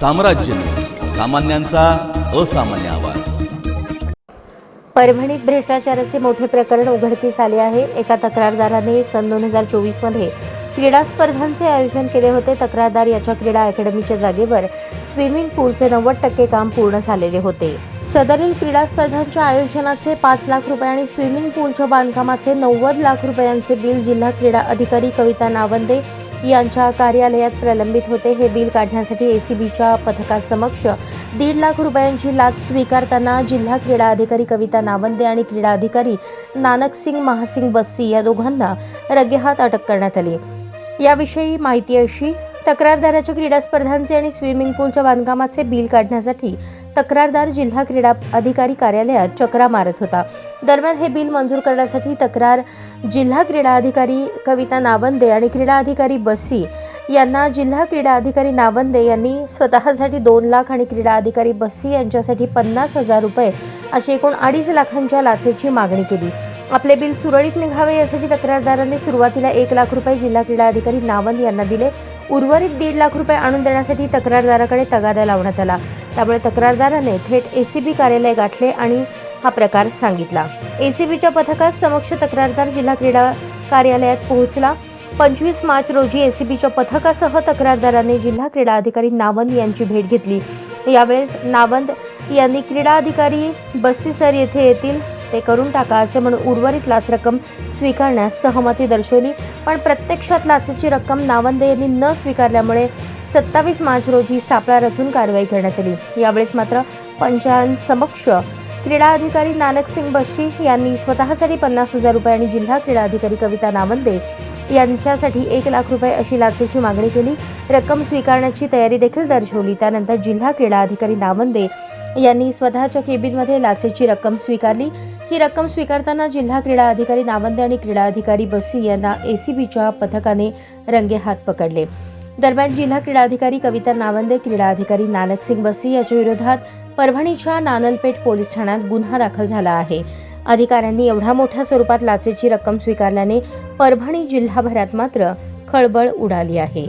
साम्राज्य सामान्यांचा असामान्य आवाज. परभणीत भ्रष्टाचाराचे मोठे प्रकरण उघडकीस आले आहे. एका तक्रारदाराने सन दोन हजार चोवीसमध्ये क्रीडा स्पर्धांचे आयोजन केले होते. तक्रारदार याच्या क्रीडा अकॅडमीच्या जागेवर स्विमिंग पूलचे नव्वद टक्के काम पूर्ण झालेले होते. सदरील क्रीडा स्पर्धांच्या आयोजनाचे पाच लाख रुपये आणि स्विमिंग पूलच्या बांधकामाचे नव्वद लाख रुपयांचे बिल जिल्हा क्रीडा अधिकारी कविता नावंदे यांच्या कार्यालयात प्रलंबित होते. हे बिल काढण्यासाठी एसीबीच्या पथकासमक्ष दीड लाख रुपयांची लाच स्वीकारताना जिल्हा क्रीडा अधिकारी कविता नावंदे आणि क्रीडा अधिकारी नानक सिंग महासिंग बस्सी या दोघांना रगेहात अटक करण्यात आली. याविषयी माहिती अशी तक्रारदाराच्या क्रीडा स्पर्धांचे आणि स्विमिंग पूलच्या बांधकामाचे बिल काढण्यासाठी तक्रारदार जिल्हा क्रीडा अधिकारी कार्यालयात चक्रा मारत होता. दरम्यान हे बिल मंजूर करण्यासाठी तक्रार जिल्हा क्रीडा अधिकारी कविता नावंदे आणि क्रीडा अधिकारी बस्सी यांना जिल्हा क्रीडा अधिकारी नावंदे यांनी स्वतःसाठी दोन लाख आणि क्रीडा अधिकारी बस्सी यांच्यासाठी पन्नास हजार रुपये अशी एकूण अडीच लाखांच्या लाचेची मागणी केली. आपले बिल सुरळीत निघावे यासाठी तक्रारदारांनी सुरुवातीला एक लाख रुपये जिल्हा क्रीडा अधिकारी नावंद यांना दिले. उर्वरित दीड लाख रुपये आणून देण्यासाठी तक्रारदाराकडे तगादा लावण्यात आला. त्यामुळे तक्रारदाराने थेट एसीबी कार्यालय गाठले आणि हा प्रकार सांगितला. एसीबीच्या पथकास समक्ष तक्रारदार जिल्हा क्रीडा कार्यालयात पोहोचला. पंचवीस मार्च रोजी एसीबीच्या पथकासह तक्रारदाराने जिल्हा क्रीडा अधिकारी नावंद यांची भेट घेतली. यावेळेस नावंद यांनी क्रीडा अधिकारी बस्सी सर येथे येतील ते करून टाका असे म्हणून उर्वरित लाच रक्कम स्वीकारण्यास सहमती दर्शवली. पण प्रत्यक्षात लाचेची रक्कम नावंदे यांनी न स्वीकारल्यामुळे सत्तावीस मार्च रोजी सापळा रचून कारवाई करण्यात आली. यावेळेस मात्र पंचांसमक्ष क्रीडा अधिकारी नानक सिंग बशी यांनी स्वतःसाठी पन्नास हजार रुपये आणि जिल्हा क्रीडा अधिकारी कविता नावंदे यांच्यासाठी एक लाख रुपये अशी लाचेची मागणी केली. रक्कम स्वीकारण्याची तयारी देखील दर्शवली. त्यानंतर जिल्हा क्रीडा अधिकारी नावंदे यांनी स्वतःच्या केबिनमध्ये लाचेची रक्कम स्वीकारली. ही रक्कम स्वीकारताना जिल्हा क्रीडा अधिकारी नावंदे आणि क्रीडा अधिकारी बस्सी यांना एसीबीच्या पथकाने रंगेहात पकडले. दरम्यान जिल्हा क्रीडा अधिकारी कविता नावंदे क्रीडा अधिकारी नानक सिंग बस्सी याच्या विरोधात परभणीच्या नानलपेठ पोलीस ठाण्यात गुन्हा दाखल झाला आहे. अधिकाऱ्यांनी एवढ्या मोठ्या स्वरूपात लाचेची रक्कम स्वीकारल्याने परभणी जिल्हाभरात मात्र खळबळ उडाली आहे.